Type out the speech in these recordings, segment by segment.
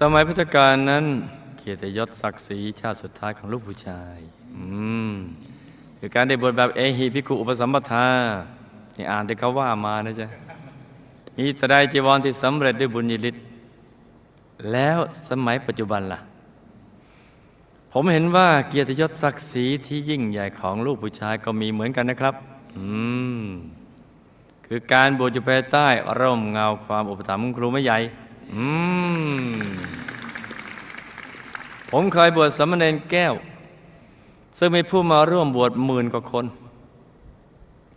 สมัยพุทธกาลนั้น เกียรติยศศักดิ์ศรีชาติสุดท้ายของลูกผู้ชาย อืมคือการได้บวชแบบเอหิพิคุอุปสัมปทานี่อ่านที่เขาว่ามานะจ๊ะมีตรายจีวรที่สำเร็จด้วยบุญญาฤทธิ์แล้วสมัยปัจจุบันล่ะ ผมเห็นว่าเกียรติยศศักดิ์ศรีที่ยิ่งใหญ่ของลูกผู้ชายก็มีเหมือนกันนะครับ อืม คือการบวชอยู่ภายใต้ร่มเงาความอุปถัมภ์ของครูไม่ใหญ่ อืม ผมเคยบวชสามเณรแก้ว ซึ่งมีผู้มาร่วมบวชหมื่นกว่าคน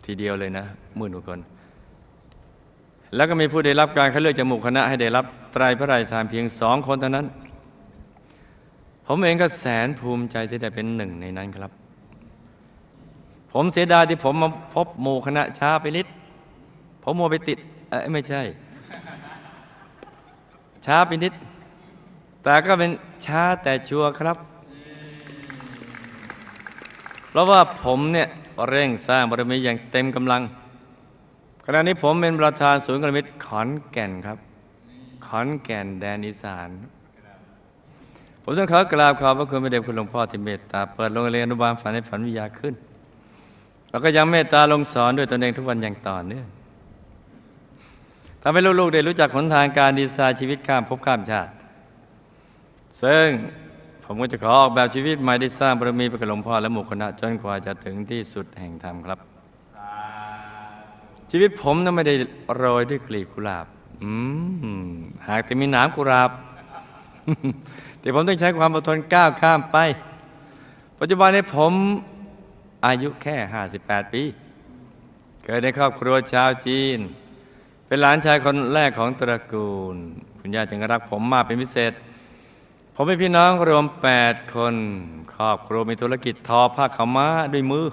ทีเดียวเลยนะหมื่นกว่าคน แล้วก็มีผู้ได้รับการคัดเลือกจากหมู่คณะ ให้ได้รับไตรพระราชทานเพียงสองคนเท่านั้น ผมเองก็แสนภูมิใจที่ได้เป็นหนึ่งในนั้นครับ ผมเสียดายที่ผมมาพบหมู่คณะช้าไปนิดผมมัวไปติดเอ้ไม่ใช่ ช้าไปนิด แต่ก็เป็นช้าแต่ชัวร์ครับ เพราะว่าผมเนี่ยเร่งสร้างบารมีอย่างเต็มกำลัง ขณะนี้ผมเป็นประธานศูนย์กลมิตรขอนแก่นครับ ขอนแก่นแดนอีสาน ผมต้องขอกราบขอบพระคุณพระเดชคุณหลวงพ่อที่เมตตา เปิดโรงเรียนอนุบาลฝันให้ฝันวิทยาขึ้น แล้วก็ยังเมตตาลงสอนด้วยตนเองทุกวันอย่างต่อเนื่อง ทำให้ลูกๆได้รู้จักหนทางการดีไซน์ชีวิตข้ามภพข้ามชาติ ซึ่งผมก็จะขอออกแบบชีวิตใหม่ได้สร้างบารมีไปกับหลวงพ่อและหมู่คณะจนกว่าจะถึงที่สุดแห่งธรรมครับ ชีวิตผมนั้นไม่ได้โรยด้วยกลีบกุหลาบ อืมหากแต่มีหนามกุหลาบแต่ผมต้องใช้ความอดทนก้าวข้ามไป ปัจจุบันนี้ผมอายุแค่ 58 ปี เกิดในครอบครัวชาวจีน เป็นหลานชายคนแรกของตระกูล คุณย่าจึงรักผมมากเป็นพิเศษ ผมมีพี่น้องรวม8คน ครอบครัวมีธุรกิจทอผ้าขาวม้าด้วยมือ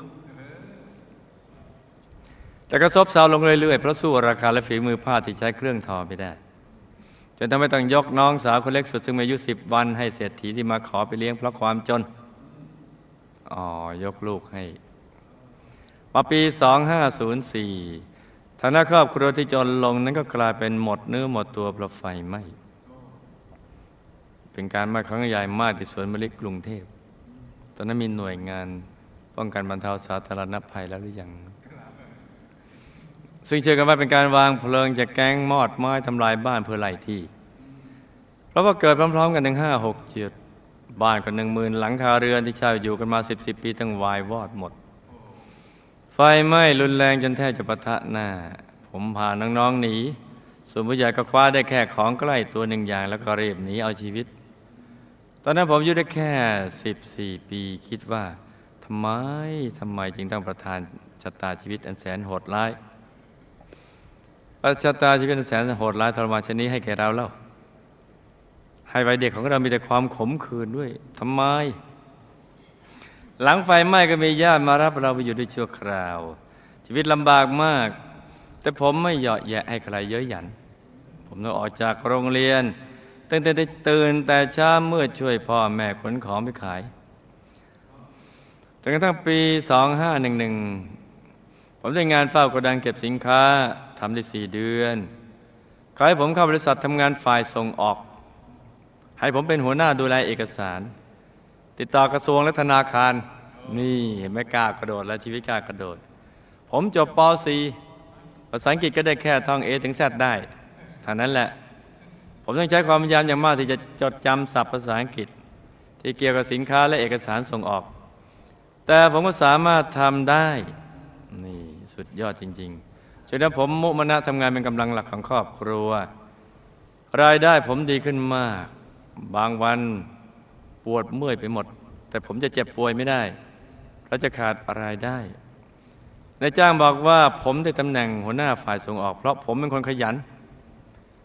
แต่ก็ซบเซาลงเรื่อยๆ เพราะสู้ราคาและฝีมือผ้าที่ใช้เครื่องทอไม่ได้ จนทำให้ต้องยกน้องสาวคนเล็กสุดซึ่งมีอายุสิบวันให้เศรษฐีที่มาขอไปเลี้ยงเพราะความจน อ๋อ ยกลูกให้มาปี 2504 ฐานะครอบครัวที่จนลงนั้นก็กลายเป็นหมดเนื้อหมดตัวเพราะไฟไหม้เป็นการม้ครั้งใหญ่มากที่สวนมะลิกรุงเทพ ตอนนั้นมีหน่วยงานป้องกันบรรเทาสาธารณภัยแล้วหรือยัง ซึ่งเชื่อกันว่าเป็นการวางเพลิงจากแก๊งมอดไม้ทำลายบ้านเพื่อไล่ที่ เพราะว่าเกิดพร้อม ๆ กันถึงห้าหกจุดบ้านกว่าหนึ่งหมื่นหลังคาเรือนที่ช่าอยู่กันมาสิบสิบปีตั้งวายวอดหมด ไฟไหม้รุนแรงจนแทบจะปะทะหน้า ผมพาน้องๆหนี ส่วนผู้ใหญ่ก็คว้าได้แค่ของใกล้ตัวหนึ่งอย่าง แล้วก็รีบหนีเอาชีวิต ตอนนั้นผมอายุได้แค่สิบสี่ปีคิดว่าทำไมทำไมจึงต้องประทานชะตาชีวิตอันแสนโหดร้ายประชาตาชีวิตอันแสนโหดร้ายทรมานชนนี้ให้แก่เราเล่าให้วัยเด็กของเรามีแต่ความขมขื่นด้วยทำไม หลังไฟไหม้ก็มีญาติมารับเราไปอยู่ด้วยชั่วคราว ชีวิตลำบากมาก แต่ผมไม่เหยาะแยะให้ใครเย้ยหยัน ผมต้องออกจากโรงเรียนตั้งแต่ได้ตื่นแต่เช้าเมืดช่วยพ่อแม่ขนของไปขายจนกระทั่งปี 2511 ผมได้งานเฝ้ากระดังเก็บสินค้าทำได้สี่เดือนขาให้ผมเข้าบริษัททำงานฝ่ายส่งออก ให้ผมเป็นหัวหน้าดูแลเอกสาร ติดต่อกระทรวงและธนาคาร นี่เห็นไหมกล้ากระโดด แล้วชีวิตกล้ากระโดด ผมจบป .4 ภาษาอังกฤษก็ได้แค่ท่อง A ถึง Z ได้เท่านั้นแหละ ผมต้องใช้ความพยายามอย่างมากที่จะจดจำศัพท์ภาษาอังกฤษ ที่เกี่ยวกับสินค้าและเอกสารส่งออก แต่ผมก็สามารถทำได้ นี่สุดยอดจริงๆจนนั้นผมมุมานะทำงานเป็นกำลังหลักของครอบครัว รายได้ผมดีขึ้นมาก บางวันปวดเมื่อยไปหมด แต่ผมจะเจ็บป่วยไม่ได้เพราะจะขาดรายได้ นายจ้างบอกว่าผมได้ตำแหน่งหัวหน้าฝ่ายส่งออก เพราะผมเป็นคนขยัน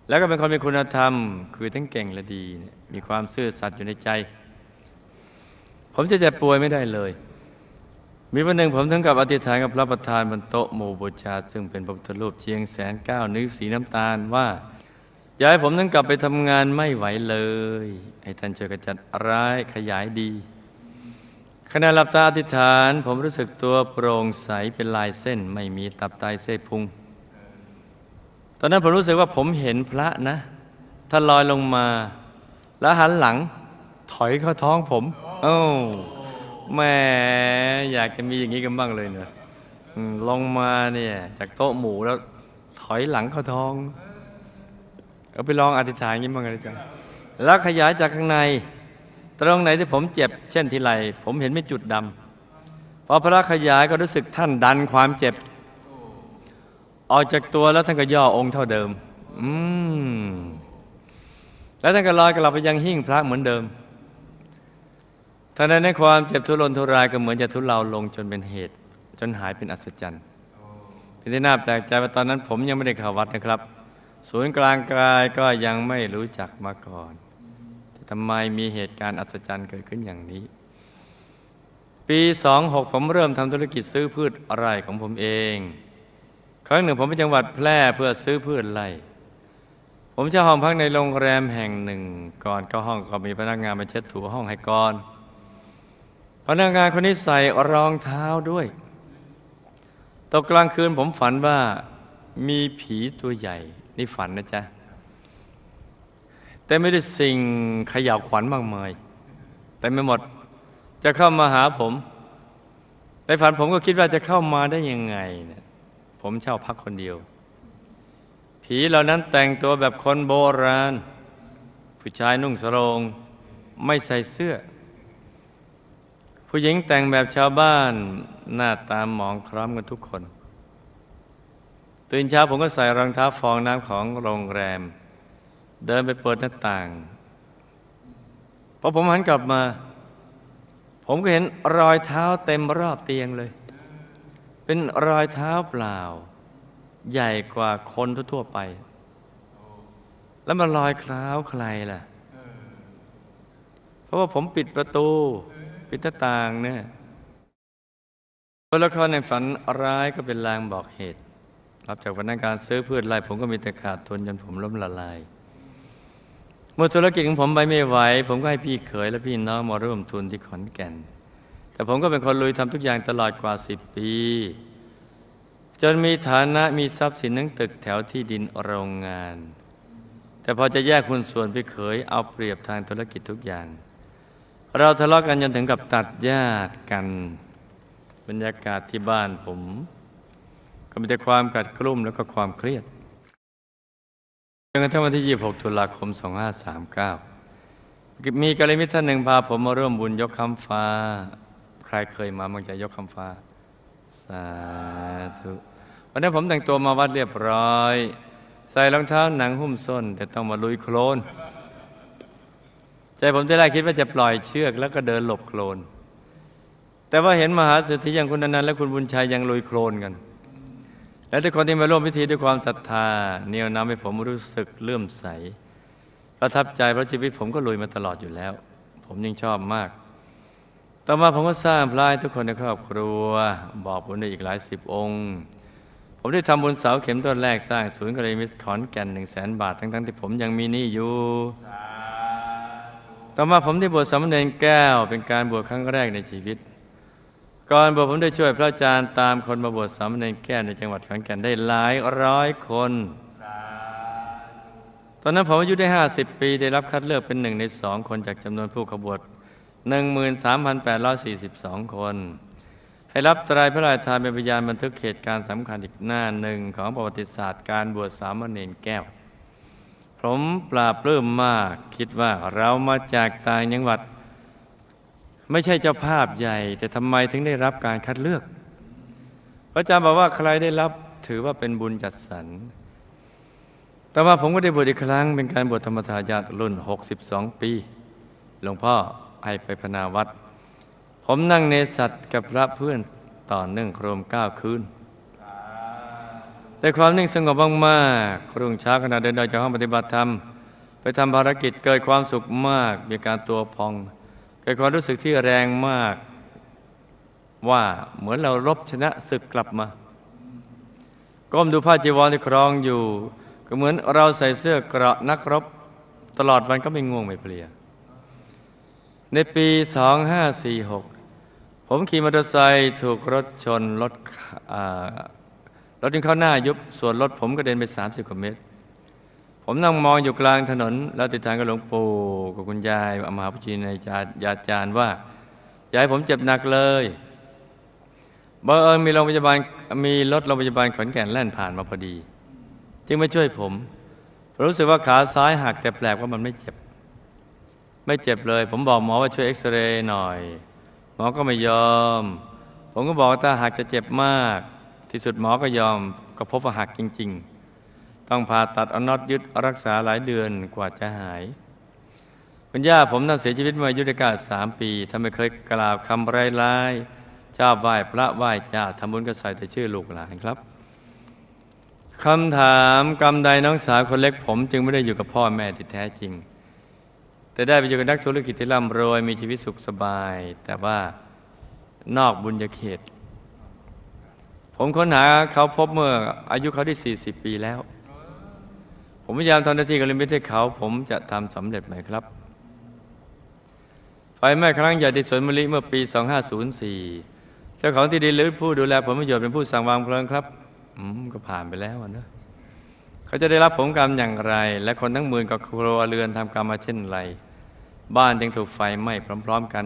แล้วก็เป็นคนมีคุณธรรม คือทั้งเก่งและดี มีความซื่อสัตย์อยู่ในใจ ผมจะเจ็บป่วยไม่ได้เลย มีวันหนึ่งผมถึงกับอธิษฐานกับพระประธานบนโต๊ะหมู่บูชา ซึ่งเป็นพระพุทธรูปเชียงแสนเก้านิ้วสีน้ำตาลว่าอย่าให้ผมนั้นกลับไปทำงานไม่ไหวเลย ให้ท่านช่วยกระจัดร้ายขยายดี ขณะหลับตาอธิษฐานผมรู้สึกตัวโปร่งใสเป็นลายเส้น ไม่มีตับไตเส้นพุง ตอนนั้นผมรู้สึกว่าผมเห็นพระนะท่านลอยลงมา แล้วหันหลัง ถอยเข้าท้องผมโอ้าแหม่อยากจะมีอย่างนี้กันบ้างเลยเนอะลงมาเนี่ยจากโต๊ะหมูแล้วถอยหลังเข้าท้องเอาไปลองอธิษฐานอย่างนี้บ้างเลยจ้ะแล้วขยายจากข้างใน ตรงไหนที่ผมเจ็บ เช่นที่ไหลผมเห็นไม่จุดดำพอพระขยายก็รู้สึกท่านดันความเจ็บ ออกจากตัวแล้วท่านก็ย่อองค์เท่าเดิม อืมแล้วท่านก็ลอยกลับไปยังหิ้งพระเหมือนเดิมท่านั้นในความเจ็บทุรนทุรายก็เหมือนจะทุเลาลงจนเป็นเหตุ จนหายเป็นอัศจรรย์เป็นที่น่าแปลกใจว่าตอนนั้นผมยังไม่ได้เข้าวัดนะครับ ศูนย์กลางกายก็ยังไม่รู้จักมาก่อน ทำไมมีเหตุการณ์อัศจรรย์เกิดขึ้นอย่างนี้ ปี 26 ผมเริ่มทำธุรกิจซื้อพืชไร่ของผมเอง ครั้งหนึ่งผมไปจังหวัดแพร่เพื่อซื้อพืชไร่ ผมเช่าห้องพักในโรงแรมแห่งหนึ่ง ก่อนเข้าห้องก็มีพนักงานมาเช็ดถูห้องให้ก่อน พนักงานคนนี้ใส่รองเท้าด้วยตกกลางคืนผมฝันว่ามีผีตัวใหญ่ นี่ฝันนะจ๊ะ แต่ไม่ได้สิ่งขย่าวขวัญมากมาย แต่ไม่หมดจะเข้ามาหาผม ในฝันผมก็คิดว่าจะเข้ามาได้ยังไงเนี่ยผมเช่าพักคนเดียว ผีเหล่านั้นแต่งตัวแบบคนโบราณ ผู้ชายนุ่งสรงไม่ใส่เสื้อ ผู้หญิงแต่งแบบชาวบ้านหน้าตาหมองคล้ำกันทุกคน ตื่นเช้าผมก็ใส่รองเท้าฟองน้ำของโรงแรม เดินไปเปิดหน้าต่างพอผมหันกลับมา ผมก็เห็นรอยเท้าเต็มรอบเตียงเลย เป็นรอยเท้าเปล่า ใหญ่กว่าคนทั่วๆไป แล้วมันรอยคล้าวใครล่ะ เพราะว่าผมปิดประตู ปิดหน้าต่างเนี่ยตัวละครในฝันร้ายก็เป็นลางบอกเหตุ รับจากพนักงานซื้อพืชไร่ผมก็มีแต่ขาดทุนจนผมล้มละลาย มื่อธุรกิจของผมไปไม่ไหว ผมก็ให้พี่เขยและพี่น้องมาร่วมทุนที่ขอนแก่น แต่ผมก็เป็นคนลุยทำทุกอย่างตลอดกว่าสิบปี จนมีฐานะมีทรัพย์สินทั้งตึกแถวที่ดินโรงงาน แต่พอจะแยกหุ้นส่วนพี่เขยเอาเปรียบทางธุรกิจทุกอย่าง เราทะเลาะกันจนถึงกับตัดญาติกันบรรยากาศที่บ้านผม ก็มีแต่ความกัดกลุ่มแล้วก็ความเครียด จนกระทั่งวันที่ 26 ตุลาคม 2539 มีกาลมิตรท่านหนึ่งพาผมมาร่วมบุญยกคำฟ้า ใครเคยมาบางจะยกคำฟ้า สาธุวันนั้ผมแต่งตัวมาวัดเรียบร้อย ใส่รองเท้าหนังหุ้มส้น แต่ต้องมาลุยโคลน ใจผมที่แรกคิดว่าจะปล่อยเชือกแล้วก็เดินหลบโคลน แต่ว่าเห็นมหาเศรษฐีอย่างคุณนันต์และคุณบุญชัยยังลุยโคลนกัน และทุกคนที่มาร่วมพิธีด้วยความศรัทธาเหนี่ยวนำให้ผมรู้สึกเลื่อมใส ประทับใจเพราะชีวิตผมก็ลุยมาตลอดอยู่แล้ว ผมยิ่งชอบมาก ต่อมาผมก็สร้างพระให้ทุกคนในครอบครัว บอกผมได้อีกหลายสิบองค์ ผมได้ทำบุญเสาเข็มต้นแรกสร้างศูนย์กระมิตรขอนแก่นหนึ่งแสนบาท ทั้งๆที่ผมยังมีหนี้อยู่ต่อมาผมได้บวชสามเณรแก้วเป็นการบวชครั้งแรกในชีวิต ก่อนบวชผมได้ช่วยพระอาจารย์ตามคนมาบวชสามเณรแก้วในจังหวัดขอนแก่นได้หลายร้อยคน ตอนนั้นผมอายุได้ 50 ปีได้รับคัดเลือกเป็นหนึ่งในสองคนจากจำนวนผู้ขบวช13,842 คน ให้รับไตรายพระราชทานเป็นพยานบันทึกเหตุการณ์สำคัญอีกหน้าหนึ่งของประวัติศาสตร์การบวชสามเณรแก้ว ผมปราบปลื้มมากคิดว่าเรามาจากต่างจังหวัด ไม่ใช่เจ้าภาพใหญ่ แต่ทำไมถึงได้รับการคัดเลือก พระอาจารย์บอกว่าใครได้รับถือว่าเป็นบุญจัดสรร แต่ว่าผมก็ได้บวชอีกครั้ง เป็นการบวชธรรมทายาทรุ่น 62 ปี หลวงพ่อให้ไปพนาวัด ผมนั่งในสัตว์กับพระเพื่อนต่อเนื่องโครมเก้าคืนแต่ความนิ่งสงบมากๆรุ่งเช้าขณะเดินออกจากห้องปฏิบัติธรรม ไปทำภารกิจเกิดความสุขมาก มีการตัวพอง กิดความรู้สึกที่แรงมาก ว่าเหมือนเรารบชนะศึกกลับมา ก้มดูผ้าจีวรที่ครองอยู่ ก็เหมือนเราใส่เสื้อเกราะนักรบ ตลอดวันก็ไม่ง่วงไม่เพลีย ในปี 2546 ผมขี่มอเตอร์ไซค์ถูกรถชนรถรถจึงเข้าหน้ายุบ ส่วนรถผมก็เด็นไป 30 กว่าเมตร ผมนั่งมองอยู่กลางถนน แล้วติดทางกับหลวงปู่กับคุณยายอมหาพุชีในจายาจารย์ว่ายายผมเจ็บหนักเลยบังเอิญมีโรงพยาบาลมีรถโรงพยาบาลขอนแก่นแล่นผ่านมาพอดี จึงมาช่วยผม รู้สึกว่าขาซ้ายหักแต่แปลกว่ามันไม่เจ็บ ไม่เจ็บเลย ผมบอกหมอว่าช่วยเอ็กซเรย์หน่อย หมอก็ไม่ยอม ผมก็บอกว่าถ้าหักจะเจ็บมาก ที่สุดหมอก็ยอมก็พบว่าหักจริง ๆ ต้องผ่าตัดเอาน็อตยึดรักษาหลายเดือนกว่าจะหาย คุณย่าผมนั่นเสียชีวิตเมื่ออายุได้สามปีท่านไม่เคยกล่าวคำร้ายๆชอบไหว้พระไหว้เจ้าทำบุญก็ใส่แต่ชื่อลูกหลานครับคำถามกรรมใดน้องสาวคนเล็กผม จึงไม่ได้อยู่กับพ่อแม่ที่แท้จริง แต่ได้ไปอยู่กับนักธุรกิจที่ร่ำรวยมีชีวิตสุขสบาย แต่ว่านอกบุญญาเขต ผมค้นหาเขาพบเมื่ออายุเขาได้ 40 ปีแล้ว ผมพยายามทำหน้าที่กับลิมิตให้เขา ผมจะทำสำเร็จไหมครับ ไฟไหม้ครั้งใหญ่ที่สวนมะลิเมื่อปี 2504 เจ้าของที่ดินหรือผู้ดูแลผลประโยชน์เป็นผู้สั่งวางเพลิงครับ อืม ก็ผ่านไปแล้วนะเขาจะได้รับผลกรรมอย่างไร และคนทั้งหมื่นกับครัวเรือนทำกรรมมาเช่นไร บ้านจึงถูกไฟไหม้พร้อม ๆ กัน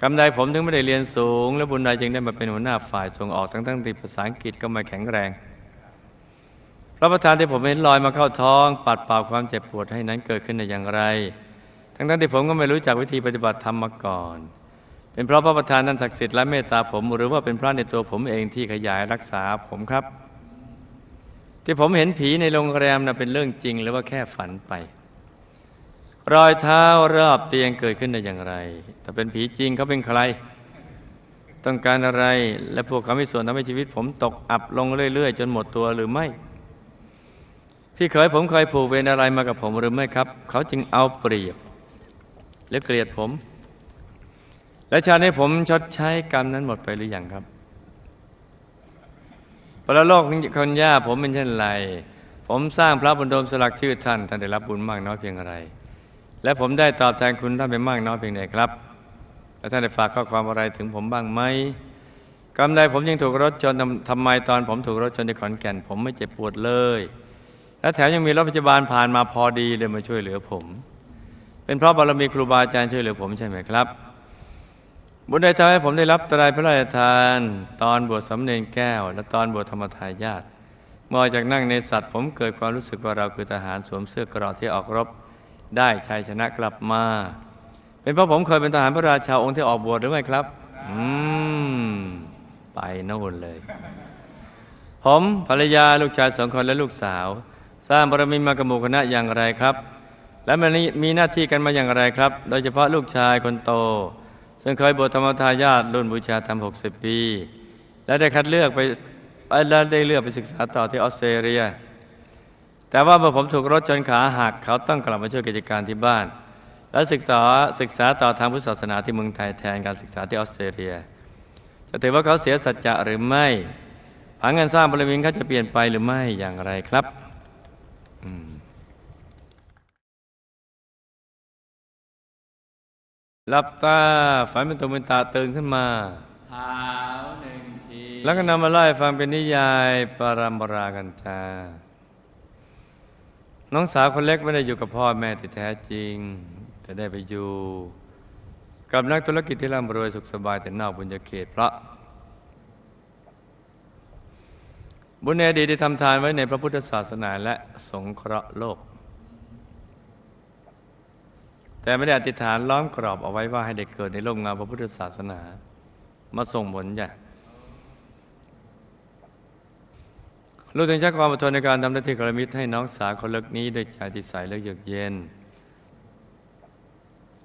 กรรมใดผมถึงไม่ได้เรียนสูง และบุญใดจึงได้มาเป็นหัวหน้าฝ่ายส่งออกทั้งทั้งที่ภาษาอังกฤษก็ไม่แข็งแรง รับประทานที่ผมเห็นลอยมาเข้าท้อง ปัดเป่าความเจ็บปวดให้นั้นเกิดขึ้นได้อย่างไร ทั้งทั้งที่ผมก็ไม่รู้จักวิธีปฏิบัติธรรมมาก่อน เป็นเพราะพระประธานนั้นศักดิ์สิทธิ์และเมตตาผม หรือว่าเป็นเพราะในตัวผมเองที่ขยายรักษาผมครับ ที่ผมเห็นผีในโรงแรมนะเป็นเรื่องจริง หรือว่าแค่ฝันไป รอยเท้ารอบเตียงเกิดขึ้นได้อย่างไรถ้าเป็นผีจริงเขาเป็นใครต้องการอะไรและพวกเขามีส่วนทำให้ชีวิตผมตกอับลงเรื่อย ๆ จนหมดตัวหรือไม่ พี่เคยผมเคยผูกเวรอะไรมากับผมหรือไม่ครับ เขาจึงเอาเปรียบหรือเกลียดผม และชาตินี้ผมชดใช้กรรมนั้นหมดไปหรืออยังครับปรโลกคนย่าผมเป็นเช่นไร ผมสร้างพระบุญโดมสลักชื่อท่านท่านได้รับบุญมากน้อยเพียงไร และผมได้ตอบแทนคุณท่านไปมากน้อยเพียงใดครับ และท่านได้ฝากข้อความอะไรถึงผมบ้างไหมกรรมใดผมยังถูกรถชนทำทำไมตอนผมถูกรถชนที่ขอนแก่น ผมไม่เจ็บปวดเลย และแถมยังมีรถพยาบาลผ่านมาพอดีเลยมาช่วยเหลือผม เป็นเพราะบารมีครูบาอาจารย์ช่วยเหลือผมใช่ไหมครับ บุญใดทำให้ผมได้รับตรายพระราชทาน ตอนบวชสำเนนแก้ว และตอนบวชธรรมทายาทเมื่อจากนั่งในสัตว์ ผมเกิดความรู้สึกว่าเราคือทหารสวมเสื้อกรอกที่ออกรบได้ชัยชนะกลับมา เป็นเพราะผมเคยเป็นทหารพระราชาองค์ที่ออกบวชหรือไม่ครับ อืม ไปโน่นเลย ผมภรรยาลูกชายสองคนและลูกสาว ร้างบารมีมากับหมู่คณะอย่างไรครับ และมันมีหน้าที่กันมาอย่างไรครับ โดยเฉพาะลูกชายคนโต ซึ่งเคยบวชธรรมทายาทรุ่นบูชาธรรม60ปี และได้คัดเลือกไปและได้เลือกไปศึกษาต่อที่ออสเตรเลีย แต่ว่าเมื่อผมถูกรถชนขาหักเขาต้องกลับมาช่วยกิจการที่บ้าน และศึกษาศึกษาต่อทางพุทธศาสนาที่เมืองไทยแทนการศึกษาที่ออสเตรเลียจะถือว่าเขาเสียสัจจะหรือไม่ผังงานสร้างบริเวณเขาจะเปลี่ยนไปหรือไม่อย่างไรครับ อืมหลับตาฝันเป็นตัวเป็นตาตื่นขึ้นมาหาวหนึ่งทีแล้วก็นำมาไล่ฟังเป็นนิยายปรามปรากันจาน้องสาวคนเล็กไม่ได้อยู่กับพ่อแม่ที่แท้จริง แต่ได้ไปอยู่ กับนักธุรกิจที่ร่ำรวยสุขสบายแต่นอกบุญญาเขตเพราะ บุญในอดีตได้ทำทานไว้ในพระพุทธศาสนาและสงเคราะห์โลก แต่ไม่ได้อธิษฐานล้อมกรอบเอาไว้ว่าให้เด็กเกิดในโลกงาพระพุทธศาสนา มาส่งผลจ้ะลูกถึงใช้ความอดทนในการทำหน้าที่กรมิตรให้น้องสาวคนเล็กนี้ด้วยใจที่ใสและเยือกเย็น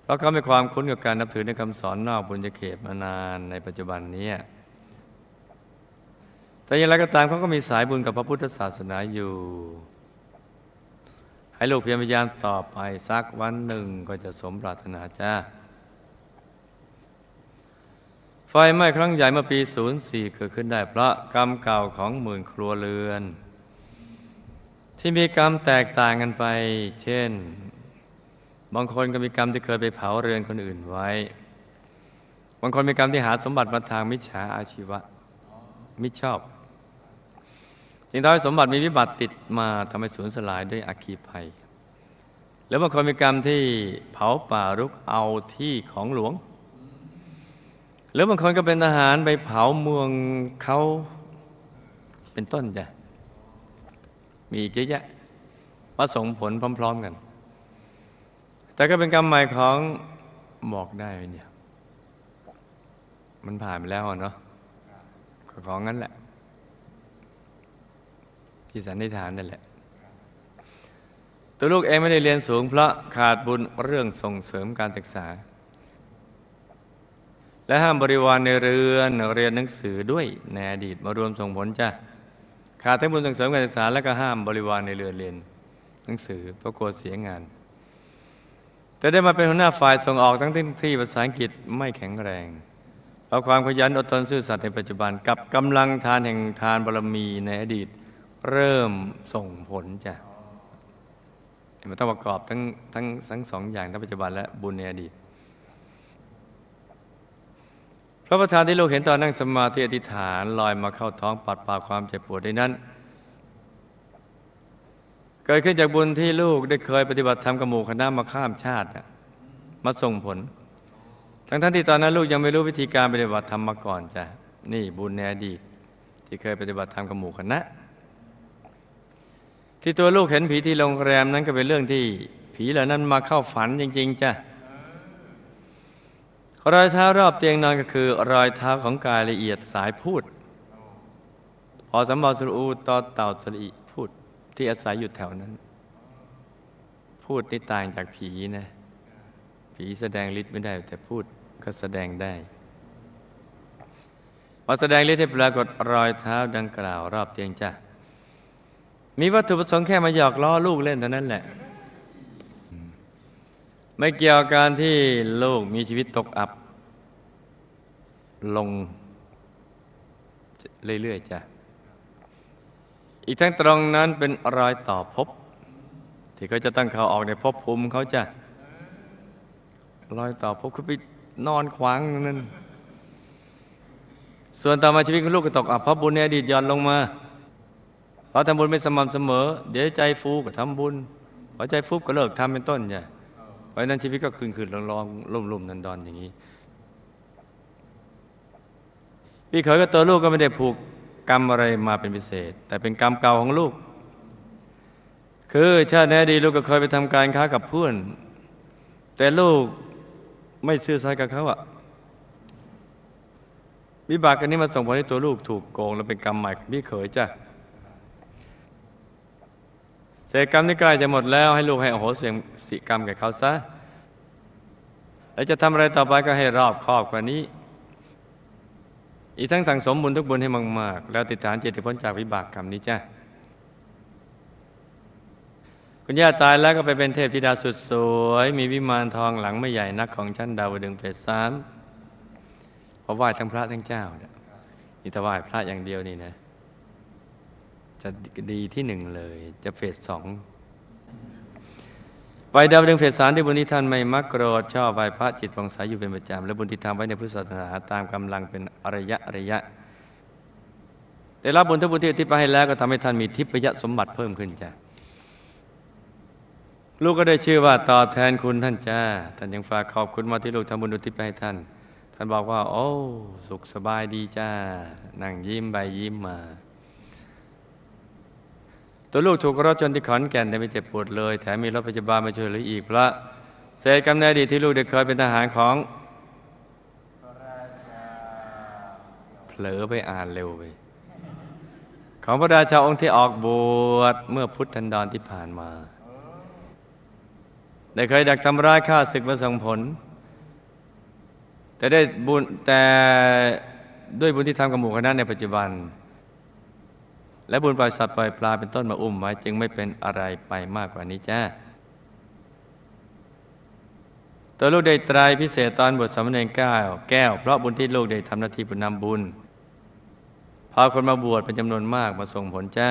เพราะเขามีความคุ้นกับการนับถือในคำสอนนอกบุญญาเขตมานานในปัจจุบันนี้ แต่อย่างไรก็ตามเขาก็มีสายบุญกับพระพุทธศาสนาอยู่ ให้ลูกเพียรพยายามต่อไปสักวันหนึ่งก็จะสมปรารถนาจ้าไฟไหม้ครั้งใหญ่เมื่อปี 04 เกิดขึ้นได้เพราะกรรมเก่าของหมื่นครัวเรือน ที่มีกรรมแตกต่างกันไป เช่น บางคนก็มีกรรมที่เคยไปเผาเรือนคนอื่นไว้ บางคนมีกรรมที่หาสมบัติมาทางมิจฉาอาชีวะ มิชอบ จึงทำให้สมบัติมีวิบัติติดมาทำให้สูญสลายด้วยอัคคีภัย แล้วบางคนมีกรรมที่เผาป่ารุกเอาที่ของหลวงหรือบางคนก็เป็นทหารไปเผาเมืองเขาเป็นต้นจ้ะมีอีกเยอะแยะมาส่งผลพร้อม ๆกัน แต่ก็เป็นกรรมใหม่ของบอกได้เนี่ย มันผ่านไปแล้วเนาะของงั้นแหละ ที่สันนิษฐานนั่นแหละ ตัวลูกเองไม่ได้เรียนสูง เพราะขาดบุญเรื่องส่งเสริมการศึกษา และห้ามบริวารในเรือนเรียนหนังสือด้วยในอดีตมารวมส่งผลจ้ะขาดทั้งบุญส่งเสริมการศึกษา และก็ห้ามบริวารในเรือนเรียนหนังสือเพราะกลัวเสียงานแต่ได้มาเป็นหัวหน้าฝ่ายส่งออกทั้งที่ที่ภาษาอังกฤษไม่แข็งแรงเพราะความขยันอดทนซื่อสัตย์ในปัจจุบันกับกำลังทานแห่งทานบารมีในอดีต เริ่มส่งผลจ้ะมันต้องประกอบทั้งทั้งทั้งสองอย่างทั้งปัจจุบันและบุญในอดีตพระประธานที่ลูกเห็นตอนนั่งสมาธิอธิษฐานลอยมาเข้าท้องปัดเป่าความเจ็บปวดในนั้น เกิดขึ้นจากบุญที่ลูกได้เคยปฏิบัติธรรมกับหมู่คณะมาข้ามชาตินะมาส่งผล ทั้งท่านที่ตอนนั้นลูกยังไม่รู้วิธีการปฏิบัติธรรมมาก่อนจ้ะนี่บุญในอดีตที่เคยปฏิบัติธรรมกับหมู่คณะ ที่ตัวลูกเห็นผีที่โรงแรมนั้นก็เป็นเรื่องที่ ผีเหล่านั้นมาเข้าฝันจริง ๆจ้ะรอยเท้ารอบเตียงนอนก็คือ รอยเท้าของกายละเอียดสายพูดพอสมบัติสรูต่อเต่าสลีพูดที่อาศัยอยู่แถวนั้น พูดนี่ต่างจากผีนะ ผีแสดงฤทธิ์ไม่ได้ แต่พูดก็แสดงได้พอแสดงฤทธิ์ให้ปรากฏรอยเท้าดังกล่าวรอบเตียงจ้ะ มีวัตถุประสงค์แค่มาหยอกล้อลูกเล่นเท่านั้นแหละ ไม่เกี่ยวกับการที่ลูกมีชีวิตตกอับ ลง เรื่อยๆจ้ะ อีกทั้งตรงนั้นเป็นรอยต่อภพที่เขาจะตั้งเขาออกในภพภูมิเขาจะรอยต่อภพคือไปนอนขวางนั่นส่วนต่อมาชีวิตของลูกก็ตกอับเพราะบุญในอดีตย่อนลงมา เราทำบุญไม่สม่ำเสมอ เดี๋ยวใจฟูก็ทำบุญพอใจฟุบก็เลิกทำเป็นต้นจ้ะเพราะฉะนั้นชีวิตก็คืนคืนลองๆลุ่มลุ่มๆนันดอนๆอย่างนี้พี่เขยกับตัวลูกก็ไม่ได้ผูกกรรมอะไรมาเป็นพิเศษ แต่เป็นกรรมเก่าของลูก คือชาติในอดีลูกก็เคยไปทำการค้ากับเพื่อน แต่ลูกไม่ซื่อสัตย์กับเขาอะวิบากกันนี้มาส่งผลให้ตัวลูกถูกโกง และเป็นกรรมใหม่ของพี่เขยจ้ะ เศษกรรมที่ใกล้จะหมดแล้วให้ลูกให้อโหสิสิกรรมแก่เขาซะ แล้วจะทำอะไรต่อไปก็ให้รอบครอบกว่านี้ อีกทั้งสั่งสมบุญทุกบุญให้มากๆ แล้วติดฐานเจตพ้นจากวิบากกรรมนี้จ้ะคุณย่าตายแล้วก็ไปเป็นเทพธิดาสุดสวย มีวิมานทองหลังไม่ใหญ่นักของชั้นดาวดึงส์เฟสามเพราะไหว้ทั้งพระทั้งเจ้าเนี่ยนี่ถ้าไหว้พระอย่างเดียวนี่นะ จะดีที่หนึ่งเลย จะเฟสสองไปดาวดึงเฟสสามที่บุญที่ท่านไม่มักโกรธชอบไหว้พระจิตผ่องใสอยู่เป็นประจำและบุญที่ทำไว้ในพุทธศาสนาตามกำลังเป็นอระยะอระยะแต่รับบุญทุกบุญที่อุทิศไปให้แล้วก็ทำให้ท่านมีทิพยสมบัติเพิ่มขึ้นจ้ะลูกก็ได้ชื่อว่าตอบแทนคุณท่านจ้าท่านยังฝากขอบคุณมาที่ลูกทำบุญอุทิศไปให้ท่าน ท่านบอกว่า โอ้ สุขสบายดีจ้า นั่งยิ้มใบยิ้มมา ตัวลูกถูกรถชนที่ขอนแก่นแต่ไม่เจ็บปวดเลย แถมมีรถพยาบาลมาช่วยเหลืออีกพระเศษกรรมในอดีตที่ลูกได้เคยเป็นทหารของเผลอไปอ่านเร็วไปของพระราชาองค์ที่ออกบวชเมื่อพุทธันดรที่ผ่านมาได้เคยดักทำร้ายข้าศึกมาส่งผล แต่ได้บุญแต่ด้วยบุญที่ทำกับหมู่คณะในปัจจุบัน และบุญปล่อยสัตว์ปล่อยปลาเป็นต้นมาอุ้มไว้จึงไม่เป็นอะไรไปมากกว่านี้จ้าตัวลูกได้ไตรายพิเศษตอนบทสามเณรแก้วแก้ว เพราะบุญที่ลูกได้ทำหน้าที่บุญนำบุญพาคนมาบวชเป็นจำนวนมากมาส่งผลจ้า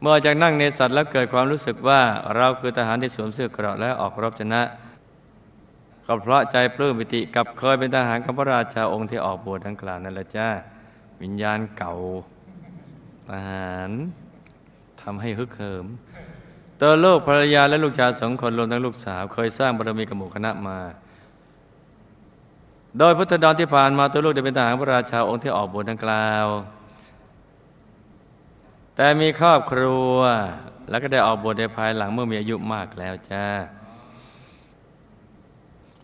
เมื่อจากนั่งในสัตว์แล้วเกิดความรู้สึกว่าเราคือทหารที่สวมเสื้อเกราะและออกรบชนะก็เพราะใจปลื้มปิติกับเคยเป็นทหารของพระราชาองค์ที่ออกบวชดังกล่าวนั่นแหละจ้าวิญญาณเก่า ทหารทำให้ฮึกเหิมตัวลูกภรรยาและลูกชายสองคนรวมทั้งลูกสาว เคยสร้างบารมีกับหมู่คณะมา โดยพุทธดอนที่ผ่านมาตัวลูกได้เป็นทหารพระราชาองค์ที่ออกบวชดังกล่าว แต่มีครอบครัวแล้วก็ได้ออกบวชในภายหลังเมื่อมีอายุมากแล้วจ้า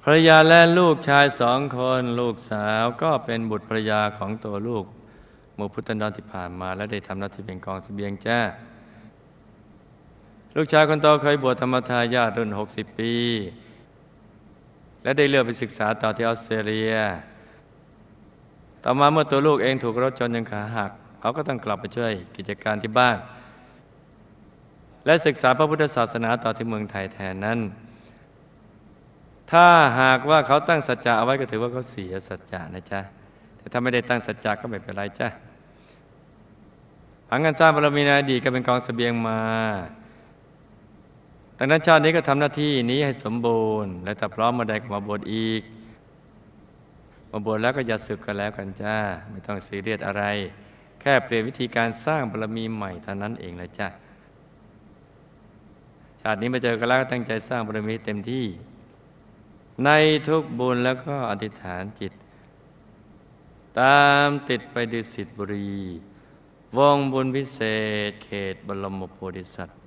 ภรรยาและลูกชายสองคน ลูกสาวก็เป็นบุตรภรรยาของตัวลูก เมื่อพุทธันดรที่ผ่านมา และได้ทำหน้าที่เป็นกองเสบียงจ้า ลูกชายคนโตเคยบวชธรรมทายาทรุ่น 60 ปี และได้เลือกไปศึกษาต่อที่ออสเตรเลีย ต่อมาเมื่อตัวลูกเองถูกรถชนจนขาหัก เขาก็ต้องกลับไปช่วยกิจการที่บ้าน และศึกษาพระพุทธศาสนาต่อที่เมืองไทยแทนนั้น ถ้าหากว่าเขาตั้งสัจจะเอาไว้ก็ถือว่าเขาเสียสัจจะนะจ๊ะแต่ถ้าไม่ได้ตั้งสัจจะก็ไม่เป็นไรจ้ะ ผังกันสร้างบารมีในอดีตก็เป็นกองเสบียงมาดังนั้นชาตินี้ก็ทำหน้าที่นี้ให้สมบูรณ์ และถ้าพร้อมมาใดก็มาบวชอีก มาบวชแล้วก็อย่าสึกกันแล้วกันจ้า ไม่ต้องซีเรียสอะไร แค่เปลี่ยนวิธีการสร้างบารมีใหม่เท่านั้นเองเลยจ้าชาตินี้มาเจอกันแล้วก็ตั้งใจสร้างบารมีเต็มที่ ในทุกบุญแล้วก็อธิษฐานจิต ตามติดไปดุสิตบุรี วงบุญพิเศษเขตบรมโพธิสัตว์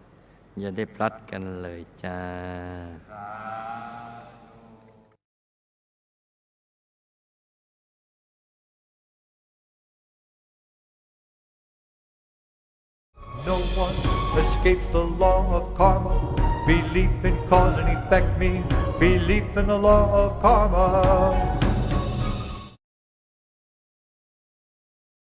อย่าได้พลัดกันเลยจ้า No one escapes the law of karma. Belief in cause and effect means belief in the law of karma.